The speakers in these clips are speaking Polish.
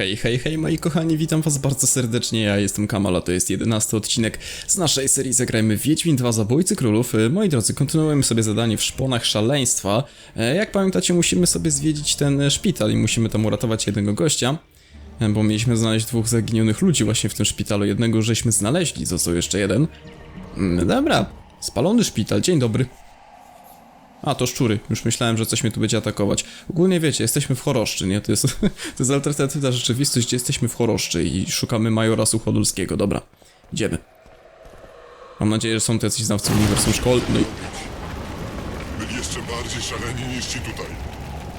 Hej, hej, hej moi kochani, witam was bardzo serdecznie, ja jestem Kamal, a to jest jedenasty odcinek z naszej serii Zagrajmy Wiedźmin 2 Zabójcy Królów. E, Moi drodzy, kontynuujemy sobie zadanie w szponach szaleństwa. E, Jak pamiętacie, musimy sobie zwiedzić ten szpital i musimy tam uratować jednego gościa. E, Bo mieliśmy znaleźć dwóch zaginionych ludzi właśnie w tym szpitalu, jednego żeśmy znaleźli, został jeszcze jeden. Mm, Dobra, spalony szpital, dzień dobry. A, to szczury. Już myślałem, że coś mnie tu będzie atakować. Ogólnie wiecie, jesteśmy w Choroszczy, nie? To jest, to jest alternatywna rzeczywistość, gdzie jesteśmy w Choroszczy i szukamy majora Suchodolskiego. Dobra, idziemy. Mam nadzieję, że są to jacyś znawcy uniwersum szkolnej. Byli jeszcze bardziej szaleni niż ci tutaj.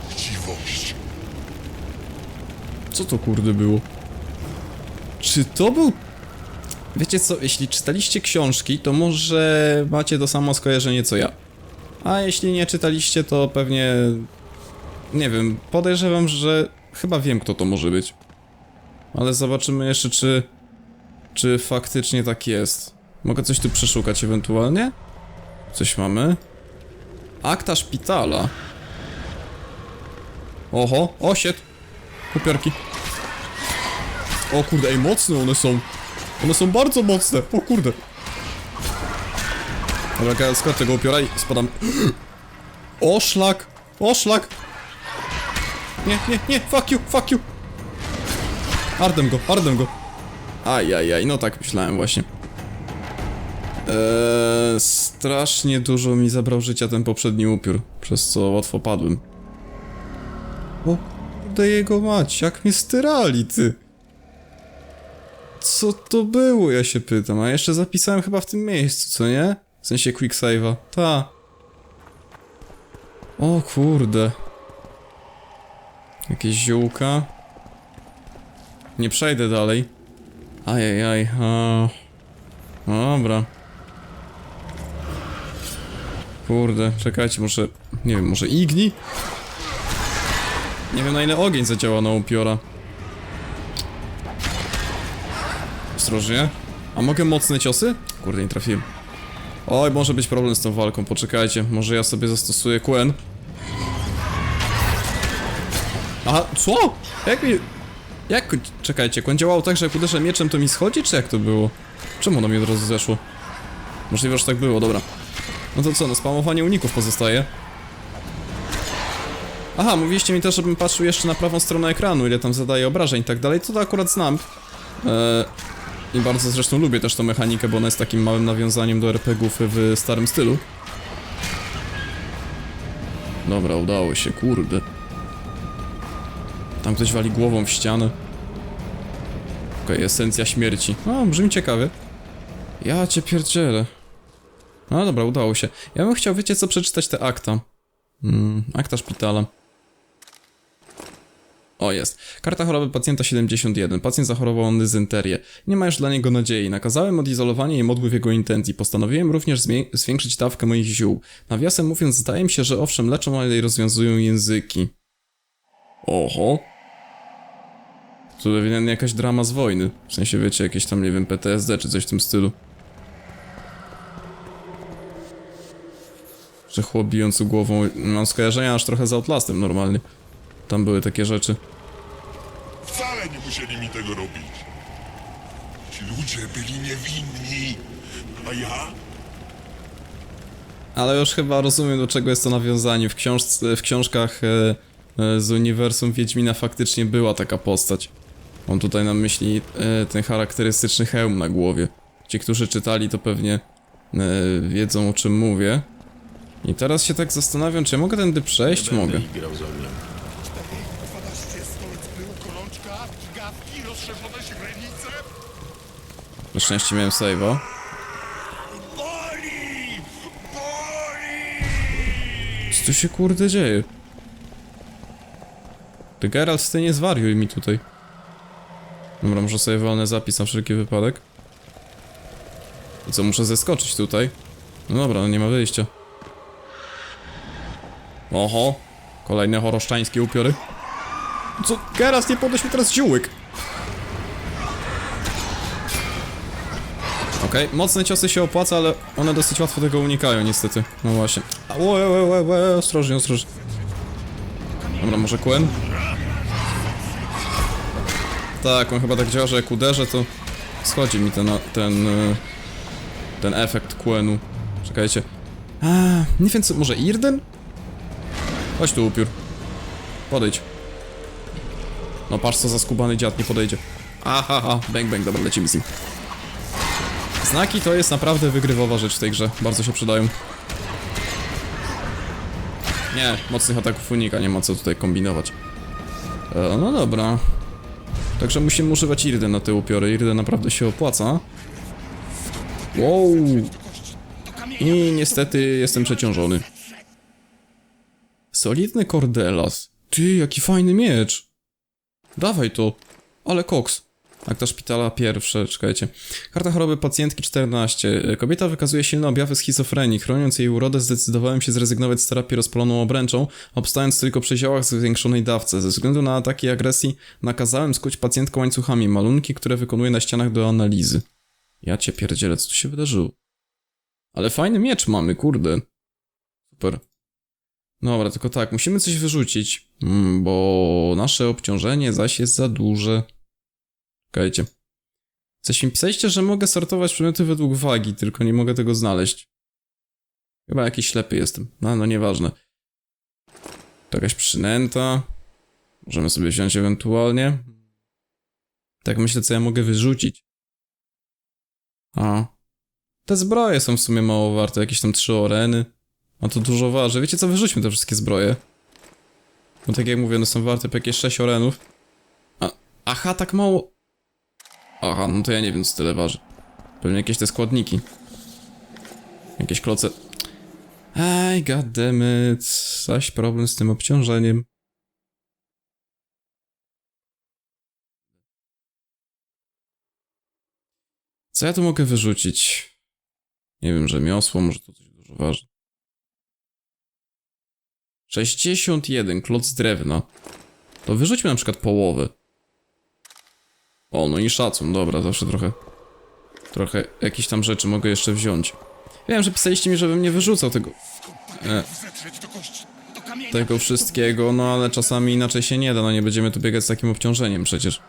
Chciwość. Co to kurde było? Czy to był... Wiecie co, jeśli czytaliście książki, to może macie to samo skojarzenie co ja. A jeśli nie czytaliście, to pewnie... Nie wiem, podejrzewam, że chyba wiem kto to może być. Ale zobaczymy jeszcze czy... Czy faktycznie tak jest. Mogę coś tu przeszukać ewentualnie? Coś mamy? Akta szpitala. Oho, osiet. Kupiarki. O kurde, ej, mocne one są. One są bardzo mocne. O kurde. Dobra, składam tego upiora i spadam. O szlak! O szlak! Nie, nie, nie, fuck you, fuck you! Ardem go, ardem go. Ajajaj, no tak myślałem właśnie. Eee, strasznie dużo mi zabrał życia ten poprzedni upiór, przez co łatwo padłem. O kurde jego mać, jak mnie styrali, ty. Co to było, ja się pytam, a jeszcze zapisałem chyba w tym miejscu, co nie? W sensie quick save'a. Ta. O kurde. Jakieś ziółka. Nie przejdę dalej. Ajajaj, a... Dobra. Kurde, czekajcie, może... Nie wiem, może igni? Nie wiem na ile ogień zadziała na upiora. Ostrożnie. A mogę mocne ciosy? Kurde, nie trafiłem. Oj, może być problem z tą walką, poczekajcie. Może ja sobie zastosuję Quen. Aha, co? Jak mi... Jak... Czekajcie, Quen działało tak, że jak uderzę mieczem to mi schodzi, czy jak to było? Czemu ono mi od razu zeszło? Możliwe, że tak było, dobra. No to co, no spamowanie uników pozostaje. Aha, mówiliście mi też, żebym patrzył jeszcze na prawą stronę ekranu, ile tam zadaje obrażeń i tak dalej, to, to akurat znam. Eee, I bardzo zresztą lubię też tą mechanikę, bo ona jest takim małym nawiązaniem do RPGów w starym stylu. Dobra, udało się, kurde. Tam ktoś wali głową w ścianę. Okej, esencja śmierci. O, brzmi ciekawie. Ja cię pierdzielę. No dobra, udało się. Ja bym chciał, wiecie co, przeczytać te akta. Mm, akta szpitala. O, jest. Karta choroby pacjenta 71. Pacjent zachorował na dyszenterię. Nie ma już dla niego nadziei. Nakazałem odizolowanie i modły w jego intencji. Postanowiłem również zwiększyć dawkę moich ziół. Nawiasem mówiąc, zdaje mi się, że owszem leczą, ale rozwiązują języki. Oho. To ewidentnie jakaś drama z wojny. W sensie, wiecie, jakieś tam, nie wiem, PTSD czy coś w tym stylu. Że chłop bijący głową... Mam skojarzenia aż trochę z Outlastem normalnie. Tam były takie rzeczy. Wcale nie musieli mi tego robić. Ci ludzie byli niewinni. A ja? Ale już chyba rozumiem do czego jest to nawiązanie. W, książce, w książkach e, e, z uniwersum Wiedźmina faktycznie była taka postać. Mam tutaj na myśli e, ten charakterystyczny hełm na głowie. Ci, którzy czytali to pewnie e, wiedzą o czym mówię. I teraz się tak zastanawiam, czy ja mogę tędy przejść? Mogę. Na szczęście miałem save'a. Co tu się kurde dzieje? Ty Geralt, ty nie zwariuj mi tutaj. Dobra, muszę sobie wolny zapis na wszelki wypadek. I co, muszę zeskoczyć tutaj? No dobra, no nie ma wyjścia. Oho, kolejne choroszczańskie upiory. Co, Geralt, nie podnoś mi teraz ziółek! Okej, mocne ciosy się opłaca, ale one dosyć łatwo tego unikają niestety. No właśnie. Łe, łe, łe, łe, ostrożnie, ostrożnie. Dobra, może Quen? Tak, on chyba tak działa, że jak uderzę, to schodzi mi ten, ten, e, ten efekt kłenu. Czekajcie. A, nie wiem co, może Irden? Chodź tu, upiór. Podejdź. No patrz co za skubany dziad nie podejdzie. Aha, aha, bang bang, dobra, lecimy z nim. Znaki to jest naprawdę wygrywowa rzecz w tej grze, bardzo się przydają. Nie, mocnych ataków unika, nie ma co tutaj kombinować. E, no dobra. Także musimy używać Irdy na te upiory, Irdy naprawdę się opłaca. Wow. I niestety jestem przeciążony. Solidny Cordelas. Ty, jaki fajny miecz. Dawaj to. Ale koks. Akta szpitala pierwsze, czekajcie. Karta choroby pacjentki 14. Kobieta wykazuje silne objawy schizofrenii. Chroniąc jej urodę zdecydowałem się zrezygnować z terapii rozpaloną obręczą, obstając tylko przy ziołach w zwiększonej dawce. Ze względu na ataki agresji nakazałem skuć pacjentkę łańcuchami, malunki, które wykonuje na ścianach do analizy. Ja cię pierdzielę, co tu się wydarzyło? Ale fajny miecz mamy, kurde. Super. Dobra, tylko tak, musimy coś wyrzucić, mm, bo nasze obciążenie zaś jest za duże. Czekajcie. Coś mi pisaliście, że mogę sortować przedmioty według wagi, tylko nie mogę tego znaleźć. Chyba jakiś ślepy jestem. No, no nieważne. To jakaś przynęta. Możemy sobie wziąć ewentualnie. Tak myślę, co ja mogę wyrzucić. A. Te zbroje są w sumie mało warte, jakieś tam trzy oreny. A to dużo waży. Wiecie co, wyrzućmy te wszystkie zbroje. Bo tak jak mówię, one są warte po jakieś 6 orenów. A, aha, tak mało... Aha, no to ja nie wiem co tyle waży. Pewnie jakieś te składniki. Jakieś kloce... Ej, goddammit. Zaś problem z tym obciążeniem. Co ja tu mogę wyrzucić? Nie wiem, rzemiosło, może to coś dużo waży. 61 kloc drewna. To wyrzućmy na przykład połowę. O, no i szacun, dobra, zawsze trochę... Trochę jakichś tam rzeczy mogę jeszcze wziąć. Wiem, że pisaliście mi, żebym nie wyrzucał tego... E, tego wszystkiego, no ale czasami inaczej się nie da, no nie będziemy tu biegać z takim obciążeniem przecież.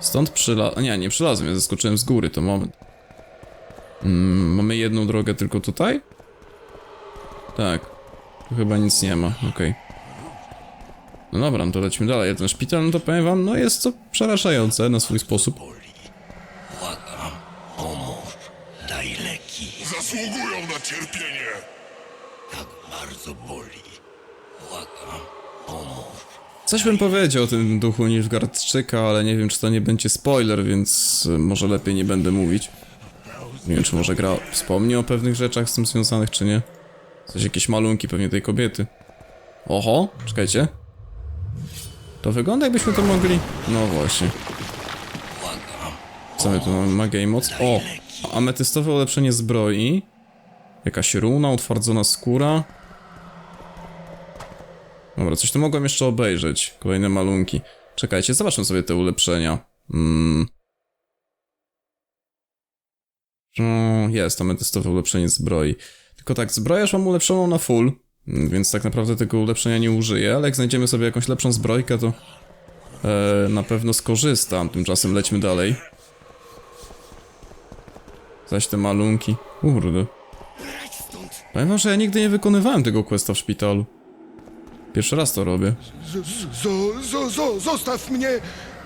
Stąd przyla... Nie, nie przylazłem, ja zaskoczyłem z góry, to moment. Mm, mamy jedną drogę tylko tutaj? Tak. Tu chyba nic nie ma, okej. No dobra, no to lecimy dalej. Ten szpital, no to powiem wam, no jest to przerażające na swój sposób. Błagam, pomóż, daj leki. Zasługują na cierpienie. Tak bardzo boli. Błagam, pomóż. Coś bym powiedział o tym duchu Nilfgaardczyka, ale nie wiem, czy to nie będzie spoiler, więc y, może lepiej nie będę mówić. Nie wiem, czy może gra wspomni o pewnych rzeczach z tym związanych, czy nie. Coś, jakieś malunki pewnie tej kobiety. Oho, czekajcie. To wygląda jakbyśmy to mogli... No właśnie. Co my tu mamy? Magia i moc? O! Ametystowe ulepszenie zbroi. Jakaś runa, utwardzona skóra. Dobra, coś tu mogłem jeszcze obejrzeć. Kolejne malunki. Czekajcie, zobaczmy sobie te ulepszenia. Mm. Jest, ametystowe ulepszenie zbroi. Tylko tak, zbroję już mam ulepszoną na full, więc tak naprawdę tego ulepszenia nie użyję, ale jak znajdziemy sobie jakąś lepszą zbrojkę, to e, na pewno skorzystam. Tymczasem lećmy dalej. Zaś te malunki. Kurde. Powiem wam, że ja nigdy nie wykonywałem tego questa w szpitalu. Pierwszy raz to robię. Zo, zo, zo, zostaw mnie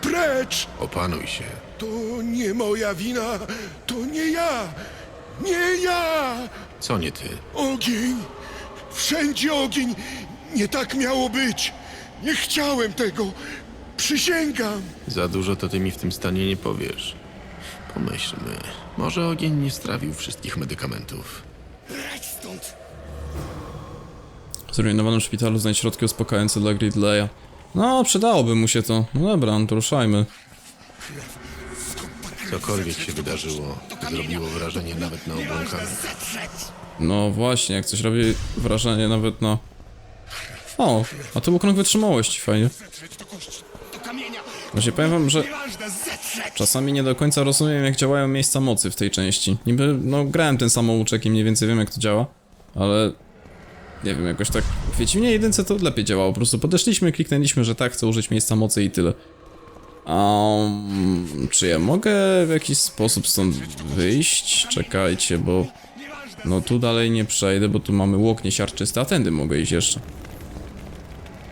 precz! Opanuj się. To nie moja wina, to nie ja, nie ja! Co nie ty? Ogień, wszędzie ogień, nie tak miało być. Nie chciałem tego, przysięgam. Za dużo to ty mi w tym stanie nie powiesz. Pomyślmy. Może ogień nie strawił wszystkich medykamentów. Brać stąd! W zrujnowanym szpitalu znajdź środki uspokajające dla Gridleya. No, przydałoby mu się to. No dobra, no to ruszajmy. Cokolwiek się wydarzyło, zrobiło wrażenie nawet na obłąkanych. No właśnie, jak coś robi wrażenie nawet na... O, a to był krąg wytrzymałości, fajnie. Właśnie powiem wam, że czasami nie do końca rozumiem, jak działają miejsca mocy w tej części. Niby, no, grałem ten samouczek i mniej więcej wiem, jak to działa, ale... Nie wiem, jakoś tak... W Wiedźminie jedynce to lepiej działało, po prostu podeszliśmy, kliknęliśmy, że tak, chcę użyć miejsca mocy i tyle. Um, czy ja mogę w jakiś sposób stąd wyjść? Czekajcie, bo... No tu dalej nie przejdę, bo tu mamy łoknie siarczyste, a tędy mogę iść jeszcze.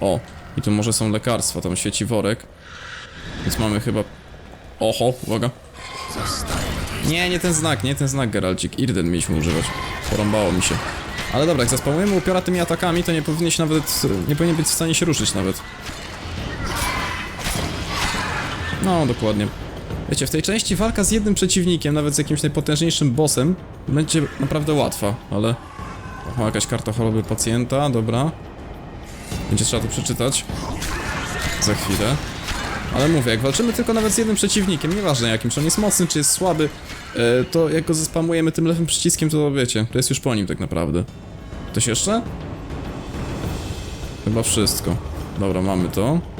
O, i tu może są lekarstwa, tam świeci worek. Więc mamy chyba... Oho, uwaga. Nie, nie ten znak, nie ten znak, Geralcik. Irden mieliśmy używać. Porąbało mi się. Ale dobra, jak zaspamujemy upiora tymi atakami, to nie powinien się nawet... Nie powinien być w stanie się ruszyć nawet. No, dokładnie. Wiecie, w tej części walka z jednym przeciwnikiem, nawet z jakimś najpotężniejszym bossem, będzie naprawdę łatwa, ale... O, jakaś karta choroby pacjenta, dobra. Będzie trzeba to przeczytać. Za chwilę. Ale mówię, jak walczymy tylko nawet z jednym przeciwnikiem, nieważne jakim, czy on jest mocny, czy jest słaby, e, to jak go zespamujemy tym lewym przyciskiem, to wiecie, to jest już po nim tak naprawdę. Ktoś jeszcze? Chyba wszystko. Dobra, mamy to.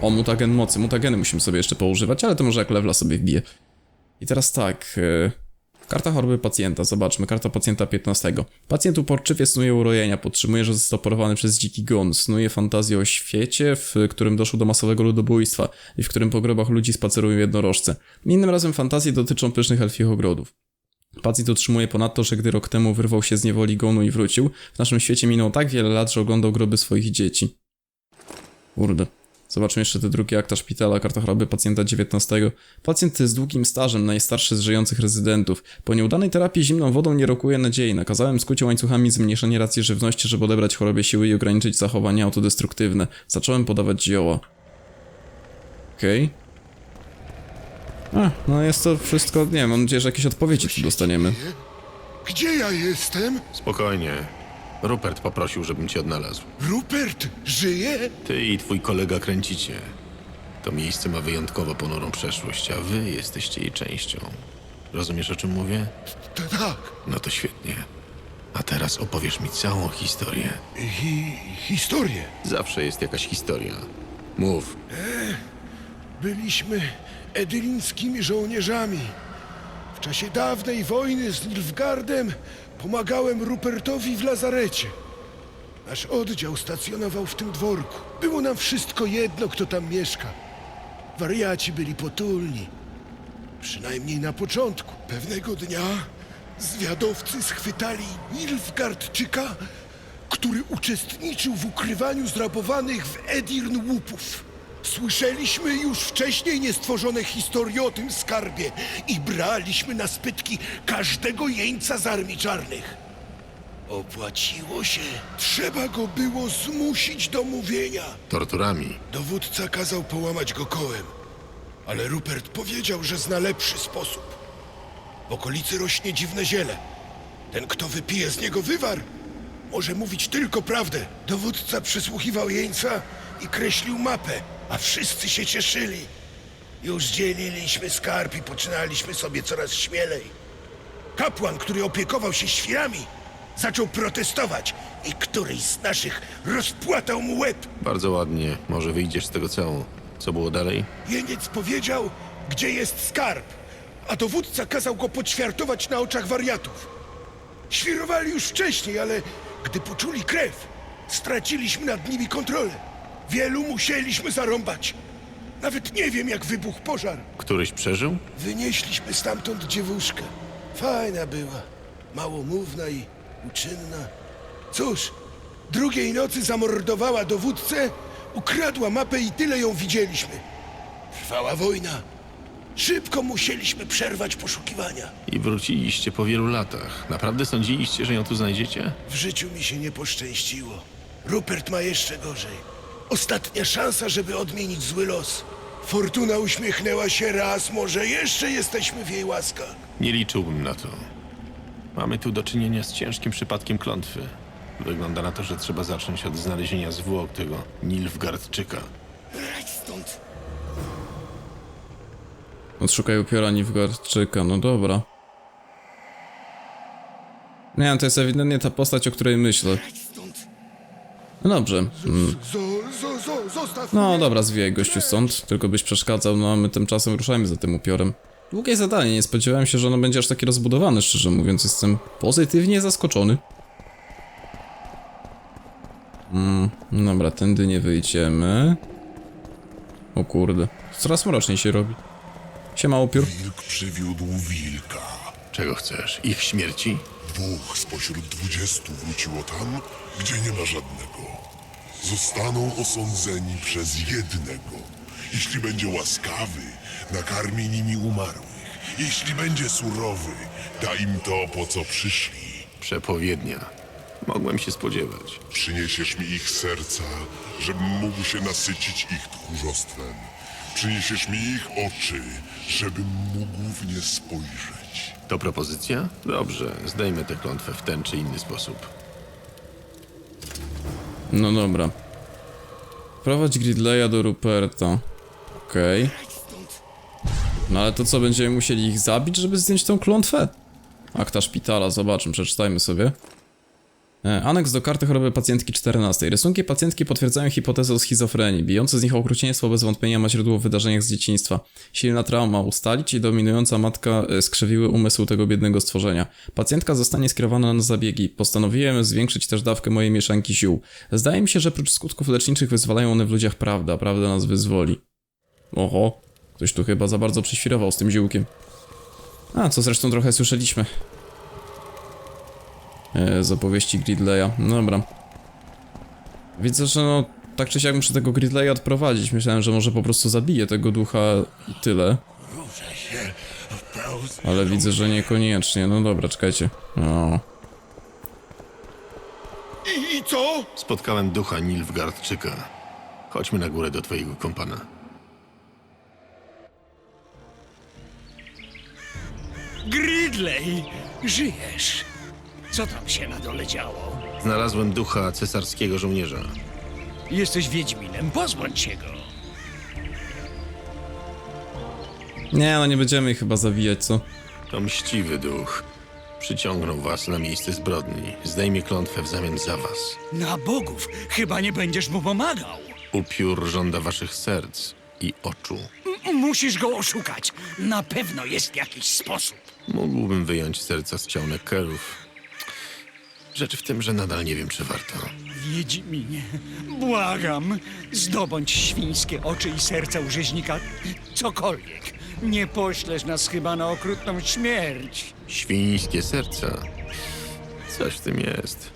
O, mutagen mocy. Mutageny musimy sobie jeszcze poużywać, ale to może jak levela sobie wbije. I teraz tak. e, Karta choroby pacjenta. Zobaczmy. Karta pacjenta 15. Pacjent uporczywie snuje urojenia. Podtrzymuje, że został porwany przez dziki gon. Snuje fantazję o świecie, w którym doszło do masowego ludobójstwa i w którym po grobach ludzi spacerują jednorożce. Innym razem fantazje dotyczą pysznych elfich ogrodów. Pacjent utrzymuje ponadto, że gdy rok temu wyrwał się z niewoli gonu i wrócił, w naszym świecie minęło tak wiele lat, że oglądał groby swoich dzieci. Kurde. Zobaczmy jeszcze te drugie akta szpitala, karta choroby pacjenta 19. Pacjent z długim stażem, najstarszy z żyjących rezydentów. Po nieudanej terapii zimną wodą nie rokuje nadziei. Nakazałem skucie łańcuchami zmniejszenie racji żywności, żeby odebrać chorobie siły i ograniczyć zachowania autodestruktywne. Zacząłem podawać zioła. Okej. A, no jest to wszystko, nie wiem, mam nadzieję, że jakieś odpowiedzi tu dostaniemy. Gdzie ja jestem? Spokojnie. Rupert poprosił, żebym cię odnalazł. Rupert żyje? Ty i twój kolega kręcicie. To miejsce ma wyjątkowo ponurą przeszłość, a wy jesteście jej częścią. Rozumiesz, o czym mówię? T- tak. No to świetnie. A teraz opowiesz mi całą historię. Hi historię. Zawsze jest jakaś historia. Mów. Byliśmy edylińskimi żołnierzami. W czasie dawnej wojny z Nilfgardem pomagałem Rupertowi w lazarecie. Nasz oddział stacjonował w tym dworku. Było nam wszystko jedno, kto tam mieszka. Wariaci byli potulni. Przynajmniej na początku. Pewnego dnia zwiadowcy schwytali Nilfgardczyka, który uczestniczył w ukrywaniu zrabowanych w Edirn łupów. Słyszeliśmy już wcześniej niestworzone historie o tym skarbie i braliśmy na spytki każdego jeńca z armii czarnych. Opłaciło się. Trzeba go było zmusić do mówienia. Torturami. Dowódca kazał połamać go kołem, ale Rupert powiedział, że zna lepszy sposób. W okolicy rośnie dziwne ziele. Ten, kto wypije z niego wywar, może mówić tylko prawdę. Dowódca przysłuchiwał jeńca i kreślił mapę, a wszyscy się cieszyli. Już dzieliliśmy skarb i poczynaliśmy sobie coraz śmielej. Kapłan, który opiekował się świrami, zaczął protestować i któryś z naszych rozpłatał mu łeb. Bardzo ładnie. Może wyjdziesz z tego cało. Co było dalej? Jeniec powiedział, gdzie jest skarb, a dowódca kazał go podświartować na oczach wariatów. Świrowali już wcześniej, ale gdy poczuli krew, straciliśmy nad nimi kontrolę. Wielu musieliśmy zarąbać. Nawet nie wiem, jak wybuchł pożar. Któryś przeżył? Wynieśliśmy stamtąd dziewuszkę. Fajna była, małomówna i uczynna. Cóż, drugiej nocy zamordowała dowódcę, ukradła mapę i tyle ją widzieliśmy. Trwała wojna. Szybko musieliśmy przerwać poszukiwania. I wróciliście po wielu latach. Naprawdę sądziliście, że ją tu znajdziecie? W życiu mi się nie poszczęściło. Rupert ma jeszcze gorzej. Ostatnia szansa, żeby odmienić zły los. Fortuna uśmiechnęła się raz, może jeszcze jesteśmy w jej łaskach. Nie liczyłbym na to. Mamy tu do czynienia z ciężkim przypadkiem klątwy. Wygląda na to, że trzeba zacząć od znalezienia zwłok tego Nilfgardczyka. Brać stąd. Odszukaj upiora Nilfgaardczyka, no dobra. Nie to jest ewidentnie ta postać, o której myślę. Brać. No dobrze. Mm. No dobra, zwijaj gościu stąd, tylko byś przeszkadzał, no a my tymczasem ruszajmy za tym upiorem. Długie zadanie, nie spodziewałem się, że ono będzie aż takie rozbudowane, szczerze mówiąc, jestem pozytywnie zaskoczony. Mm, dobra, tędy nie wyjdziemy. O kurde, coraz mroczniej się robi. Siema upiór. Wilk przywiódł wilka. Czego chcesz? Ich śmierci? Dwóch spośród dwudziestu wróciło tam, gdzie nie ma żadnego. Zostaną osądzeni przez jednego. Jeśli będzie łaskawy, nakarmi nimi umarłych. Jeśli będzie surowy, da im to, po co przyszli. Przepowiednia. Mogłem się spodziewać. Przyniesiesz mi ich serca, żebym mógł się nasycić ich tchórzostwem. Przyniesiesz mi ich oczy, żebym mógł w nie spojrzeć. To propozycja? Dobrze, zdejmę tę klątwę w ten czy inny sposób. No dobra. Prowadź Gridleya do Ruperta. Okej. No ale to co, będziemy musieli ich zabić, żeby zdjąć tą klątwę? Akta szpitala, zobaczmy, przeczytajmy sobie. E, Aneks do karty choroby pacjentki 14. Rysunki pacjentki potwierdzają hipotezę o schizofrenii. Bijące z nich okrucieństwo bez wątpienia ma źródło w wydarzeniach z dzieciństwa. Silna trauma ustalić i dominująca matka e, skrzywiły umysł tego biednego stworzenia. Pacjentka zostanie skierowana na zabiegi. Postanowiłem zwiększyć też dawkę mojej mieszanki ziół. Zdaje mi się, że prócz skutków leczniczych wyzwalają one w ludziach prawda. Prawda nas wyzwoli. Oho, ktoś tu chyba za bardzo przyświrował z tym ziółkiem. A, co zresztą trochę słyszeliśmy z opowieści Gridleya. No dobra. Widzę, że no, tak czy siak muszę tego Gridleya odprowadzić. Myślałem, że może po prostu zabiję tego ducha i tyle. Ale widzę, że niekoniecznie. No dobra, czekajcie. O. I, I co? Spotkałem ducha Nilfgaardczyka. Chodźmy na górę do twojego kompana. Gridley, żyjesz. Co tam się na dole działo? Znalazłem ducha cesarskiego żołnierza. Jesteś Wiedźminem, pozbądź się go. Nie, no nie będziemy ich chyba zawijać, co? To mściwy duch. Przyciągnął was na miejsce zbrodni. Zdejmie klątwę w zamian za was. Na bogów, chyba nie będziesz mu pomagał. Upiór żąda waszych serc i oczu. M- musisz go oszukać. Na pewno jest jakiś sposób. Mógłbym wyjąć serca z ciał Neckerów. Rzecz w tym, że nadal nie wiem, czy warto. Wiedźminie, błagam, zdobądź świńskie oczy i serca u rzeźnika. Cokolwiek. Nie poślesz nas chyba na okrutną śmierć. Świńskie serca. Coś w tym jest.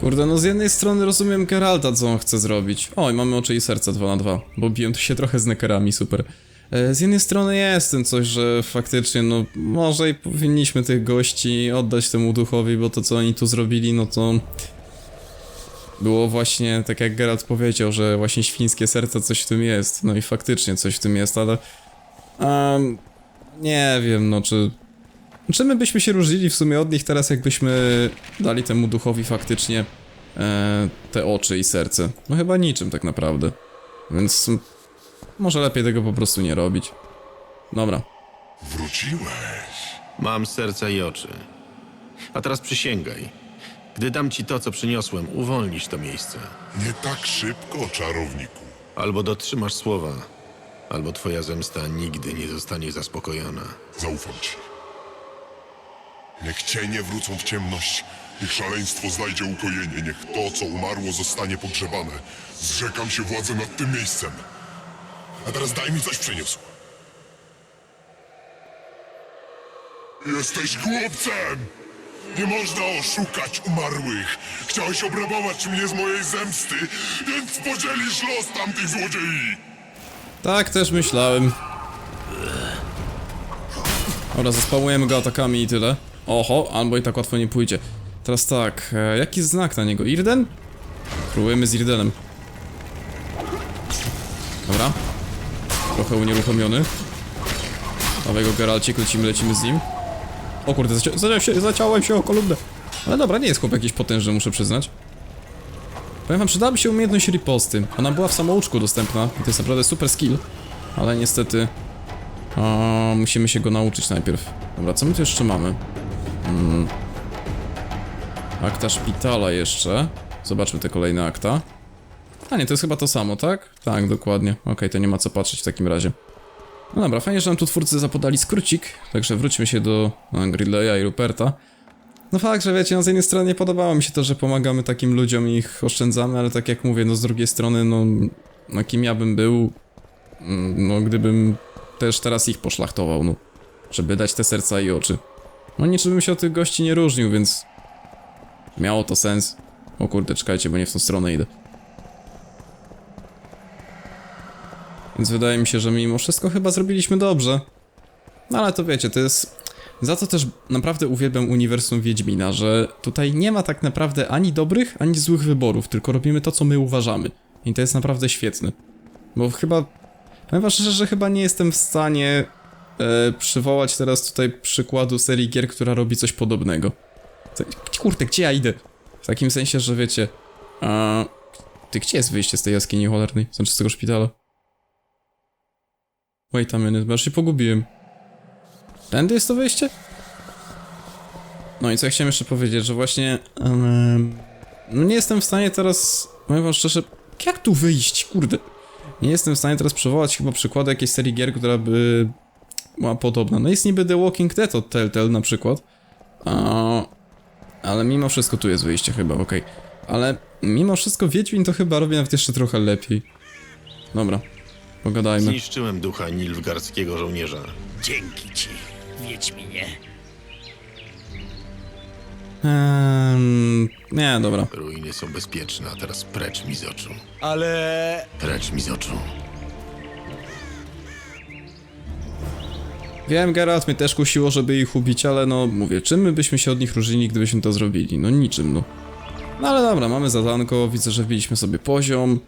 Kurde, no z jednej strony rozumiem Geralta, co on chce zrobić. Oj, mamy oczy i serce 2 na 2 bo biłem tu się trochę z nekerami, super. E, Z jednej strony jest tym coś, że faktycznie, no może i powinniśmy tych gości oddać temu duchowi, bo to co oni tu zrobili, no to było właśnie tak jak Geralt powiedział, że właśnie świńskie serce coś w tym jest. No i faktycznie coś w tym jest, ale em, nie wiem, no czy Czym my byśmy się różnili w sumie od nich teraz, jakbyśmy dali temu duchowi faktycznie e, te oczy i serce? No chyba niczym tak naprawdę. Więc może lepiej tego po prostu nie robić. Dobra. Wróciłeś. Mam serca i oczy. A teraz przysięgaj. Gdy dam ci to, co przyniosłem, uwolnisz to miejsce. Nie tak szybko, czarowniku. Albo dotrzymasz słowa, albo twoja zemsta nigdy nie zostanie zaspokojona. Zaufam ci. Niech cienie wrócą w ciemność. Niech szaleństwo znajdzie ukojenie. Niech to, co umarło, zostanie pogrzebane. Zrzekam się władzy nad tym miejscem. A teraz daj mi coś przyniósł. Jesteś głupcem! Nie można oszukać umarłych. Chciałeś obrabować mnie z mojej zemsty, więc podzielisz los tamtych złodziei. Tak też myślałem. Dobra, zespałujemy go atakami i tyle. Oho, albo i tak łatwo nie pójdzie. Teraz tak, e, jaki znak na niego? Irden? Próbujemy z Irdenem. Dobra. Trochę unieruchomiony. Dawaj go Geralcie, lecimy, lecimy z nim. O kurde, zacia zacia się, zaciąłem się o kolumnę. Ale dobra, nie jest chłop jakiś potężny, muszę przyznać. Powiem wam, przydałaby się umiejętność riposty. Ona była w samouczku dostępna i to jest naprawdę super skill. Ale niestety... A, musimy się go nauczyć najpierw. Dobra, co my tu jeszcze mamy? Mm. Akta szpitala jeszcze. Zobaczmy te kolejne akta. A nie, to jest chyba to samo, tak? Tak, dokładnie. Okej, to nie ma co patrzeć w takim razie. No dobra, fajnie, że nam tu twórcy zapodali skrócik, także wróćmy się do no, Gridleya i Ruperta. No fakt, że wiecie, no z jednej strony nie podobało mi się to, że pomagamy takim ludziom i ich oszczędzamy, ale tak jak mówię, no z drugiej strony, no, no kim ja bym był, mm, no gdybym też teraz ich poszlachtował, no, żeby dać te serca i oczy. No niczym bym się od tych gości nie różnił, więc miało to sens. O kurde, czekajcie, bo nie w tą stronę idę. Więc wydaje mi się, że mimo wszystko chyba zrobiliśmy dobrze. No ale to wiecie, to jest... Za to też naprawdę uwielbiam uniwersum Wiedźmina, że tutaj nie ma tak naprawdę ani dobrych, ani złych wyborów, tylko robimy to, co my uważamy. I to jest naprawdę świetne. Bo chyba... Powiem szczerze, że chyba nie jestem w stanie e, przywołać teraz tutaj przykładu serii gier, która robi coś podobnego. Co- Kurde, gdzie ja idę? W takim sensie, że wiecie... A, ty, gdzie jest wyjście z tej jaskini cholernej? Znaczy z tego szpitala? Wait a minute, bo ja się pogubiłem. Tędy jest to wyjście? No i co ja chciałem jeszcze powiedzieć, że właśnie... em, no nie jestem w stanie teraz... Powiem wam szczerze... Jak tu wyjść? Kurde. Nie jestem w stanie teraz przywołać chyba przykładu jakiejś serii gier, która by... była podobna. No jest niby The Walking Dead od Telltale na przykład. A... Ale mimo wszystko tu jest wyjście chyba, okej. Ale mimo wszystko Wiedźmin to chyba robi nawet jeszcze trochę lepiej. Dobra. Pogadajmy. Zniszczyłem ducha nilfgardzkiego żołnierza. Dzięki ci, Wiedźminie. Ehm, nie, dobra. Ruiny są bezpieczne, a teraz precz mi z oczu. Ale Precz mi z oczu. Wiem, Geralt mnie też kusiło, żeby ich ubić, ale no, mówię, czym my byśmy się od nich różnili, gdybyśmy to zrobili? No niczym, no. No ale dobra, mamy zadanko, widzę, że wbiliśmy sobie poziom,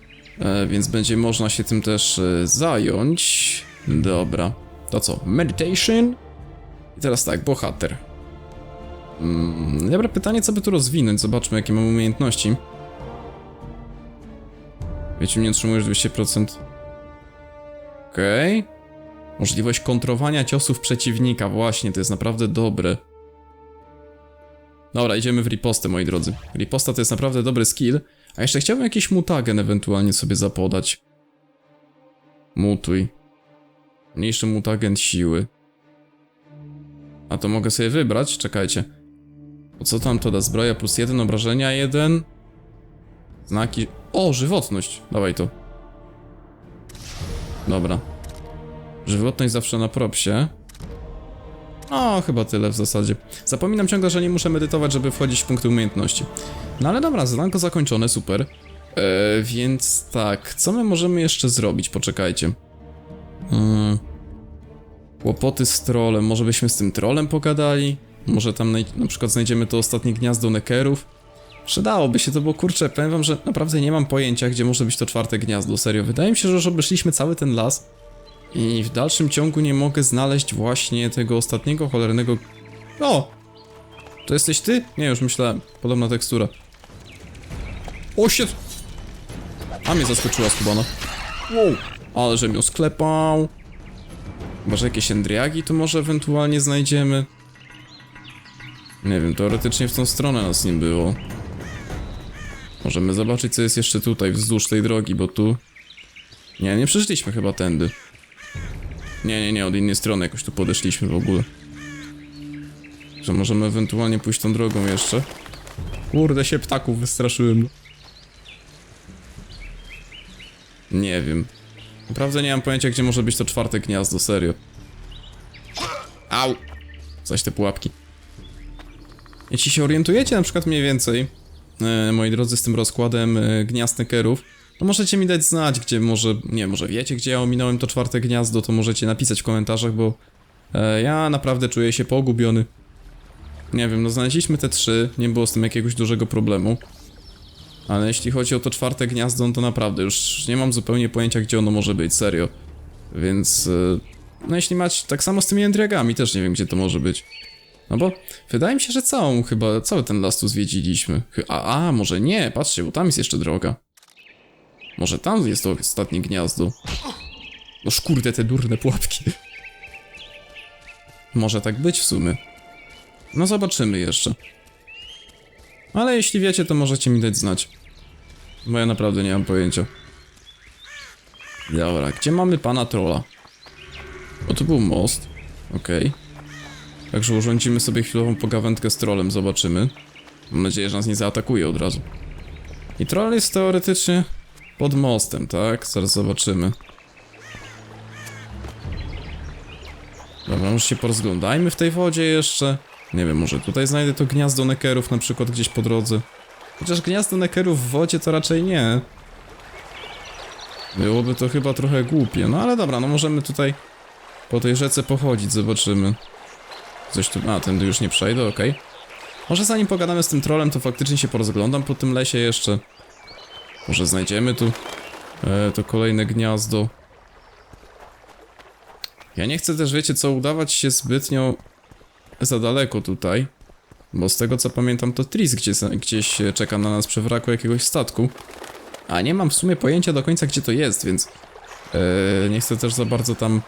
więc będzie można się tym też e, zająć. Dobra. To co? Meditation? I teraz tak, bohater. Mm, dobra, pytanie, co by tu rozwinąć? Zobaczmy, jakie mam umiejętności. Wiecie, mnie otrzymujesz 200%. Okej. Możliwość kontrowania ciosów przeciwnika, właśnie, to jest naprawdę dobre. Dobra, idziemy w ripostę, moi drodzy. Riposta to jest naprawdę dobry skill. A jeszcze chciałbym jakiś mutagen ewentualnie sobie zapodać. Mutuj. Mniejszy mutagen siły. A to mogę sobie wybrać? Czekajcie. O co tam to da? Zbroja plus jeden, obrażenia jeden. Znaki... O, żywotność! Dawaj to. Dobra. Żywotność zawsze na propsie. O, chyba tyle w zasadzie. Zapominam ciągle, że nie muszę medytować, żeby wchodzić w punkty umiejętności. No ale dobra, zadanko zakończone, super. Eee, więc tak, co my możemy jeszcze zrobić? Poczekajcie. Hmm. Kłopoty z trolem. Może byśmy z tym trolem pogadali? Może tam na, na przykład znajdziemy to ostatnie gniazdo nekerów? Przydałoby się to, bo kurczę, powiem wam, że naprawdę nie mam pojęcia, gdzie może być to czwarte gniazdo, serio. Wydaje mi się, że już obeszliśmy cały ten las i w dalszym ciągu nie mogę znaleźć właśnie tego ostatniego cholernego... O! To jesteś ty? Nie, już myślałem. Podobna tekstura. O, shit! A mnie zaskoczyła skubana. Wow! Ale że mnie sklepał. Może jakieś endriagi tu może ewentualnie znajdziemy? Nie wiem, teoretycznie w tą stronę nas nie było. Możemy zobaczyć, co jest jeszcze tutaj, wzdłuż tej drogi, bo tu... Nie, nie przeszliśmy chyba tędy. Nie, nie, nie, od innej strony jakoś tu podeszliśmy w ogóle. Że możemy ewentualnie pójść tą drogą jeszcze. Kurde, się ptaków wystraszyłem. Nie wiem. Naprawdę nie mam pojęcia, gdzie może być to czwarte gniazdo, serio. Au! Zaś te pułapki. Jeśli się orientujecie na przykład mniej więcej, e, moi drodzy, z tym rozkładem e, gniazd nekerów, to możecie mi dać znać, gdzie może, nie, może wiecie, gdzie ja ominąłem to czwarte gniazdo, to możecie napisać w komentarzach, bo e, ja naprawdę czuję się pogubiony. Nie wiem, no znaleźliśmy te trzy, nie było z tym jakiegoś dużego problemu. Ale jeśli chodzi o to czwarte gniazdo, no to naprawdę już nie mam zupełnie pojęcia, gdzie ono może być, serio. Więc, e, no jeśli macie, tak samo z tymi Endriagami, też nie wiem, gdzie to może być. No bo wydaje mi się, że całą chyba, cały ten las tu zwiedziliśmy. A, a, może nie, patrzcie, bo tam jest jeszcze droga. Może tam jest to ostatnie gniazdo. No szkurde, te durne pułapki. Może tak być w sumie. No zobaczymy jeszcze. Ale jeśli wiecie, to możecie mi dać znać. Bo ja naprawdę nie mam pojęcia. Dobra, gdzie mamy pana trolla? O, tu był most. Okej. Także urządzimy sobie chwilową pogawędkę z trolem, zobaczymy. Mam nadzieję, że nas nie zaatakuje od razu. I troll jest teoretycznie pod mostem, tak? Zaraz zobaczymy. Dobra, już się porozglądajmy w tej wodzie jeszcze. Nie wiem, może tutaj znajdę to gniazdo nekerów na przykład gdzieś po drodze. Chociaż gniazdo nekerów w wodzie to raczej nie. Byłoby to chyba trochę głupie, no ale dobra, no możemy tutaj po tej rzece pochodzić, zobaczymy. Coś tu... A, tędy już nie przejdę, okej. Może zanim pogadamy z tym trolem, to faktycznie się porozglądam po tym lesie jeszcze. Może znajdziemy tu e, to kolejne gniazdo. Ja nie chcę też, wiecie co, udawać się zbytnio za daleko tutaj. Bo z tego co pamiętam, to Tris gdzieś, gdzieś czeka na nas przy wraku jakiegoś statku. A nie mam w sumie pojęcia do końca, gdzie to jest, więc e, nie chcę też za bardzo tam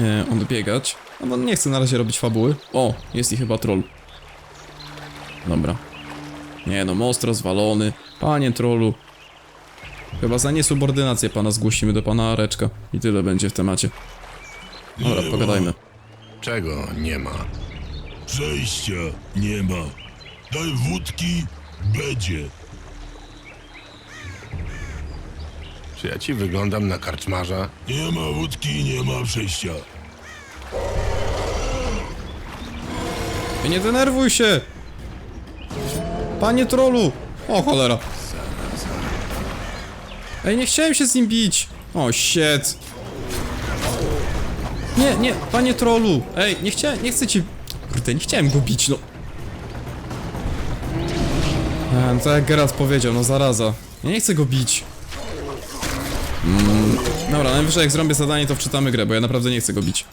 e, odbiegać. No bo nie chcę na razie robić fabuły. O, jest i chyba troll. Dobra. Nie no, most rozwalony. Panie trollu. Chyba za niesubordynację pana zgłosimy do pana Areczka. I tyle będzie w temacie. Dobra, pogadajmy. Czego nie ma? Przejścia nie ma. Daj wódki, będzie. Czy ja ci wyglądam na karczmarza? Nie ma wódki, nie ma przejścia. Ej, nie denerwuj się! Panie trollu! O cholera! Ej, nie chciałem się z nim bić! O, shit! Nie, nie, panie trollu! Ej, nie chciałem, nie chcę cię... Kurde, nie chciałem go bić, no. E, tak jak Geralt powiedział, no zaraza. Ja nie chcę go bić. Mm, dobra, najwyżej jak zrobię zadanie, to wczytamy grę, bo ja naprawdę nie chcę go bić.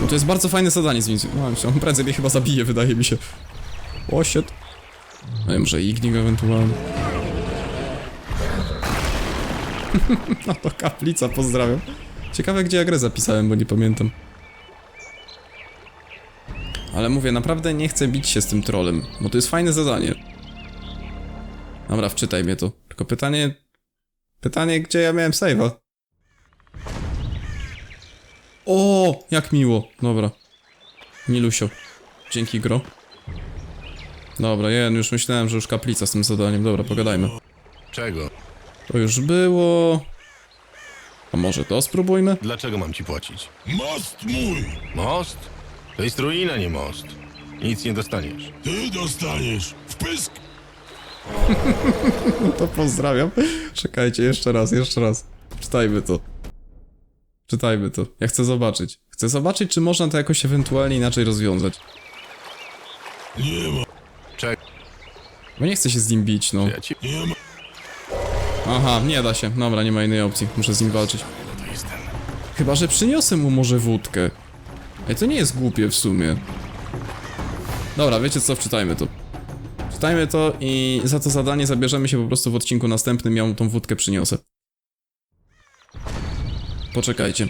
No to jest bardzo fajne zadanie z nim. No, on prędzej mnie chyba zabije, wydaje mi się. O, shit. No wiem, że Ignik ewentualnie. no to kaplica, pozdrawiam. Ciekawe, gdzie ja grę zapisałem, bo nie pamiętam. Ale mówię, naprawdę nie chcę bić się z tym trolem, bo to jest fajne zadanie. Dobra, wczytaj mnie to. Tylko pytanie... Pytanie, gdzie ja miałem save'a? O, jak miło. Dobra. Milusio. Dzięki, gro. Dobra, ja już myślałem, że już kaplica z tym zadaniem. Dobra, pogadajmy. Czego? To już było... A może to spróbujmy? Dlaczego mam ci płacić? Most mój, Most? To jest ruina, nie most. Nic nie dostaniesz. ty dostaniesz. W pysk. To pozdrawiam. Czekajcie, jeszcze raz, jeszcze raz. Czytajmy to. Czytajmy to. Ja chcę zobaczyć. Chcę zobaczyć, czy można to jakoś ewentualnie inaczej rozwiązać. Nie ma, Czego? Bo nie chcę się z nim bić, no. Ja ci... nie ma. Aha, nie da się. Dobra, nie ma innej opcji. Muszę z nim walczyć. Chyba, że przyniosę mu może wódkę. Ej, to nie jest głupie w sumie. Dobra, wiecie co? Wczytajmy to. Wczytajmy to i za to zadanie zabierzemy się po prostu w odcinku następnym. Ja mu tą wódkę przyniosę. Poczekajcie.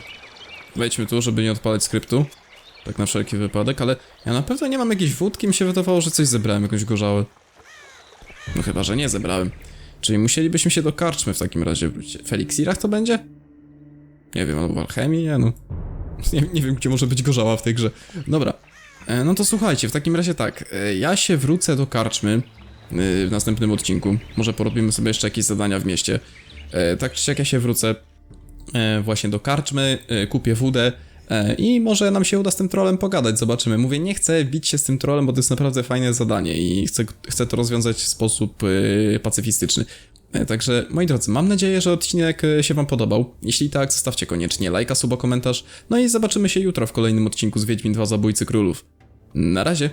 Wejdźmy tu, żeby nie odpalać skryptu. Tak na wszelki wypadek, ale ja na pewno nie mam jakiejś wódki. Mi się wydawało, że coś zebrałem, jakąś gorzałę. No chyba, że nie zebrałem. Czyli musielibyśmy się do karczmy w takim razie. W eliksirach to będzie? Nie wiem, albo w alchemii? No. Nie, nie wiem, gdzie może być gorzała w tej grze. Dobra. E, no to słuchajcie, w takim razie tak. E, ja się wrócę do karczmy e, w następnym odcinku. Może porobimy sobie jeszcze jakieś zadania w mieście. E, tak czy siak ja się wrócę e, właśnie do karczmy, kupię wódę i może nam się uda z tym trolem pogadać, zobaczymy. Mówię, nie chcę bić się z tym trolem, bo to jest naprawdę fajne zadanie i chcę, chcę to rozwiązać w sposób e, pacyfistyczny. E, Także, moi drodzy, mam nadzieję, że odcinek e, się wam podobał. Jeśli tak, zostawcie koniecznie lajka, suba, komentarz. No i zobaczymy się jutro w kolejnym odcinku z Wiedźmin 2 Zabójcy Królów. Na razie!